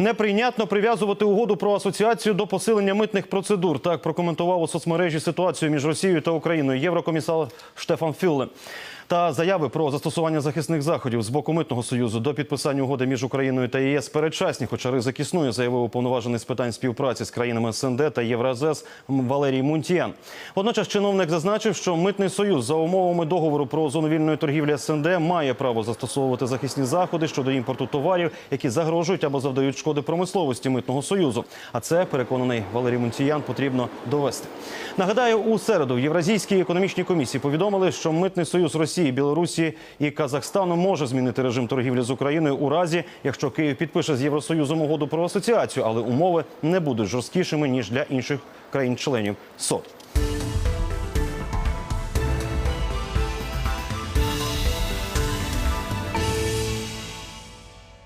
Неприйнятно прив'язувати угоду про асоціацію до посилення митних процедур. Так прокоментував у соцмережі ситуацію між Росією та Україною єврокомісар Штефан Фюлле. Та заяви про застосування захисних заходів з боку митного союзу до підписання угоди між Україною та ЄС передчасні, хоча ризик існує, заявив уповноважений з питань співпраці з країнами СНД та Євразес Валерій Мунтіян. Водночас чиновник зазначив, що митний союз за умовами договору про зону вільної торгівлі СНД має право застосовувати захисні заходи щодо імпорту товарів, які загрожують або завдають шкоди промисловості митного союзу. А це переконаний Валерій Мунтіян потрібно довести. Нагадаю, у середу в Євразійській економічній комісії повідомили, що митний союз Росії, Білорусі і Казахстану може змінити режим торгівлі з Україною у разі, якщо Київ підпише з Євросоюзом угоду про асоціацію, але умови не будуть жорсткішими ніж для інших країн-членів СОТ.